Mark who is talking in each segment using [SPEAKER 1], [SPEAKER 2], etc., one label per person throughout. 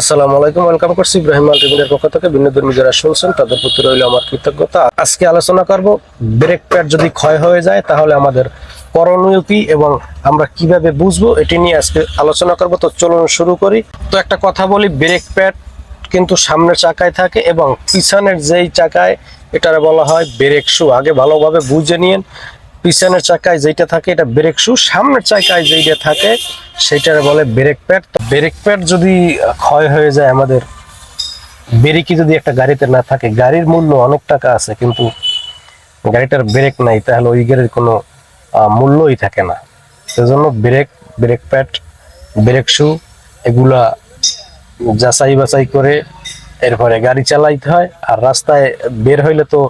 [SPEAKER 1] আসসালামু আলাইকুম ওয়েলকাম করছি ইব্রাহিম আলটিমিনের পক্ষ থেকে বিনোদন যারা শুনছেন, তাদের প্রতি রইল আমার কৃতজ্ঞতা। আজকে আলোচনা করব ব্রেক প্যাড যদি ক্ষয় হয়ে যায়, তাহলে আমাদের করণীয় কি এবং আমরা কীভাবে বুঝব এটি নিয়ে আজকে আলোচনা করব। তো চলুন শুরু করি। তো একটা কথা বলি, ব্রেক প্যাড কিন্তু সামনের চাকায় থাকে এবং পিছনের যেই চাকায় এটার বলা হয় ব্রেক শু। আগে ভালোভাবে বুঝে নিন পিছনের চাকায় যেটা থাকে, এটা ব্রেক শু সামনের চাকায় যেটা থাকে, সেটার বলে ব্রেক প্যাড ব্রেক প্যাড যদি ক্ষয় হয়ে যায় আমাদের ব্রেকই যদি একটা গাড়িতে না থাকে, গাড়ির মূল্য অনেক টাকা আছে, কিন্তু গাড়িটার ব্রেক নাই, তাহলে ওই গাড়ির কোনো মূল্যই থাকে না। সেজন্য brake brake pad brake shoe এগুলা যাচাই বাছাই করে, এরপরে গাড়ি চালাইতে হয়। আর রাস্তায় বের হইলে তো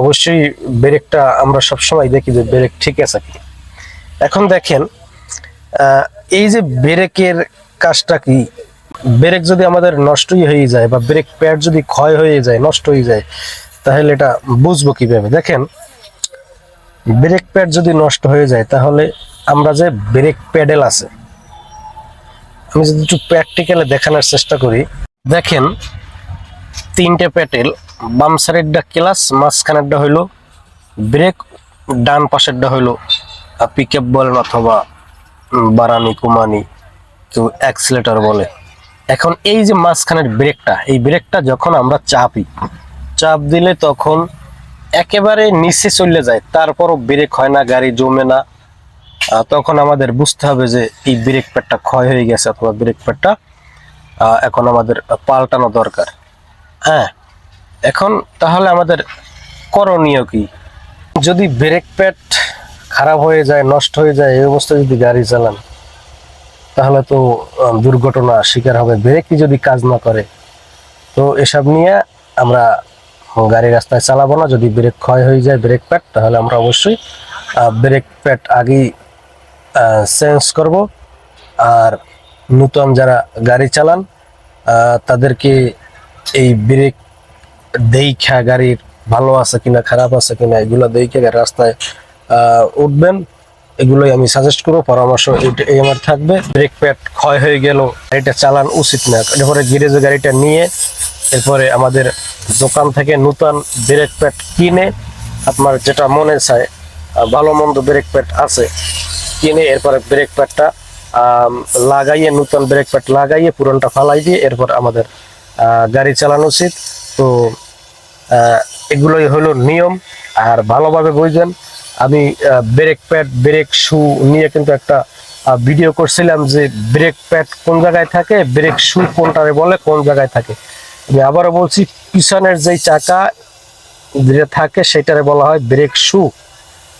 [SPEAKER 1] অবশ্যই ব্রেকটা আমরা সবসময় দেখি যে ব্রেক ঠিক আছে কি এখন দেখেন এই যে ব্রেকের কাজটা কি? ব্রেক যদি আমাদের নষ্টই হয়ে যায় বা ব্রেক প্যাড যদি ক্ষয় হয়ে যায়, নষ্ট হয়ে যায়, তাহলে এটা বুঝব কীভাবে? দেখেন, ব্রেক প্যাড যদি নষ্ট হয়ে যায়, তাহলে আমরা যে ব্রেক প্যাডেল আছে, আমি যদি একটু প্র্যাকটিক্যালে দেখানোর চেষ্টা করি। দেখেন, তিনটে প্যাটেল বাম সাইডেরটা ক্লাস, মাঝখানেরটা হইল ব্রেক ডান পাশেরটা হইল পিক আপ বলেন অথবা বারানি, কুমানি কেউ অ্যাক্সিলেটর বলে। এখন এই যে মাঝখানের ব্রেকটা এই ব্রেকটা যখন আমরা চাপি, চাপ দিলে তখন একেবারে নিচে চলে যায়, তারপরও ব্রেক হয় না, গাড়ি জমে না। তখন আমাদের বুঝতে হবে যে এই ব্রেক প্যাডটা ক্ষয় হয়ে গেছে অথবা ব্রেক প্যাডটা এখন আমাদের পাল্টানো দরকার। হ্যাঁ এখন তাহলে আমাদের করণীয় কি? যদি ব্রেক প্যাড খারাপ হয়ে যায়, নষ্ট হয়ে যায়, এই অবস্থায় যদি গাড়ি চালান, তাহলে তো দুর্ঘটনা শিকার হবে। ব্রেকই যদি কাজ না করে, তো এসব নিয়ে আমরা গাড়ি রাস্তায় চালাবো না। যদি ব্রেক ক্ষয় হয়ে যায় ব্রেক প্যাড তাহলে আমরা অবশ্যই ব্রেক প্যাড আগেই চেঞ্জ করব। আর নূতন যারা গাড়ি চালান তাদেরকে এই ব্রেক দেখা গাড়ির ভালো আছে কিনা, খারাপ আছে কিনা, এগুলো দেখে রাস্তায় উঠবেন, এগুলোই আমি সাজেস্ট করব, পরামর্শ এই আমার থাকবে। ব্রেক প্যাড ক্ষয় হয়ে গেল, গাড়িটা চালান উচিত না। এরপরে গ্যারেজে গাড়িটা নিয়ে, এরপরে আমাদের দোকান থেকে নূতন ব্রেক প্যাড কিনে, আপনার যেটা মনে চায় ভালো মন্দ ব্রেক প্যাড আছে, কিনে, এরপরে ব্রেক প্যাডটা লাগাইয়ে, নতুন ব্রেক প্যাড লাগাইয়ে, পুরনটা ফালাই দিয়ে, এরপর আমাদের গাড়ি চালানো উচিত। তো এগুলোই হলো নিয়ম। আর ভালোভাবে বুঝবেন আমি ব্রেক প্যাড ব্রেক শু নিয়ে কিন্তু একটা ভিডিও করছিলাম যে ব্রেক প্যাড কোন জায়গায় থাকে ব্রেক শু কোনটারে বলে, কোন জায়গায় থাকে। আমি আবারও বলছি, পিছনের যেই চাকা যেটা থাকে, সেটারে বলা হয় ব্রেক শু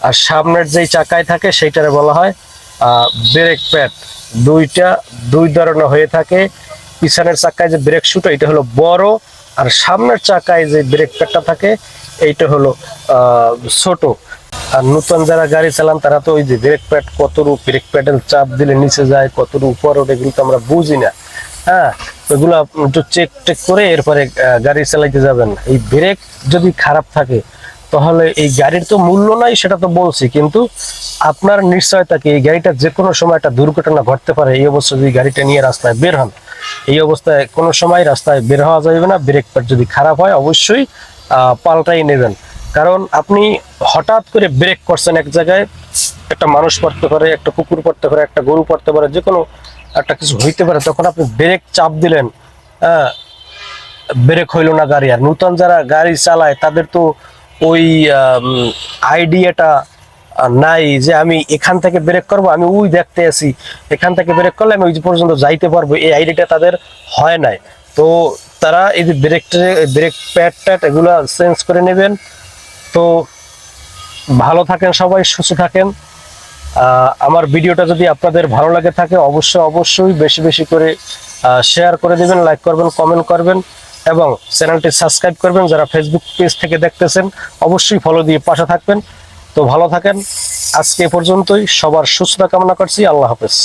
[SPEAKER 1] আর সামনের যেই চাকায় থাকে সেইটারে বলা হয় ব্রেক প্যাড দুইটা, দুই ধরনের হয়ে থাকে। পিছনের চাকায় যে ব্রেক শুটা এটা হলো বড়, আর সামনের চাকায় যে ব্রেক প্যাডটা থাকে, এইটা হলো ছোট। আর নতুন যারা গাড়ি চালান, তারা তো ওই যে ব্রেক প্যাড কতটুকু ব্রেক প্যাডেল চাপ দিলে নিচে যায় কতটুকু উপর ওঠে এগুলো তো আমরা বুঝি না। হ্যাঁ এগুলো একটু চেক টেক করে এরপরে গাড়ি চালাইতে যাবেন। এই ব্রেক যদি খারাপ থাকে, তাহলে এই গাড়ির তো মূল্য নাই, সেটা তো বলছি। কিন্তু আপনার নিশ্চয়তা কি? এই গাড়িটা যে কোনো সময় একটা দুর্ঘটনা ঘটতে পারে, এই অবস্থায় যদি গাড়িটা নিয়ে রাস্তায় বের হন এই অবস্থায় কোনো সময় রাস্তায় বের হওয়া যাবে না ব্রেক প্যাড যদি খারাপ হয়, অবশ্যই পাল্টাই নেবেন। কারণ আপনি হঠাৎ করে ব্রেক করছেন এক জায়গায়, একটা মানুষ পড়তে পারে, একটা কুকুর পড়তে পারে, একটা গরু পড়তে পারে যে কোনো একটা কিছু হইতে পারে, তখন আপনি ব্রেক চাপ দিলেন ব্রেক হইল না গাড়ি। আর নতুন যারা গাড়ি চালায়, তাদের তো ওই আইডিয়াটা নাই যে আমি এখান থেকে ব্রেক করব, আমি ওই দেখতে আছি। এখান থেকে ব্রেক করলে আমি ওই পর্যন্ত যাইতে পারব। এই আইডিয়াটা তাদের হয় নাই। তো তারা এই যে ব্রেক ব্রেক প্যাড ট্যাড এগুলো চেঞ্জ করে নেবেন। তো ভালো থাকেন সবাই, সুস্থ থাকেন। আমার ভিডিওটা যদি আপনাদের ভালো লাগে থাকে, অবশ্যই অবশ্যই বেশি বেশি করে শেয়ার করে দেবেন লাইক করবেন কমেন্ট করবেন এবং চ্যানেলটি সাবস্ক্রাইব করবেন। যারা ফেসবুক পেজ থেকে দেখতেছেন, অবশ্যই ফলো দিয়ে পাশে থাকবেন। তো ভালো থাকেন। আজকে পর্যন্তই। সবার সুস্থতা কামনা করছি। আল্লাহ হাফেজ।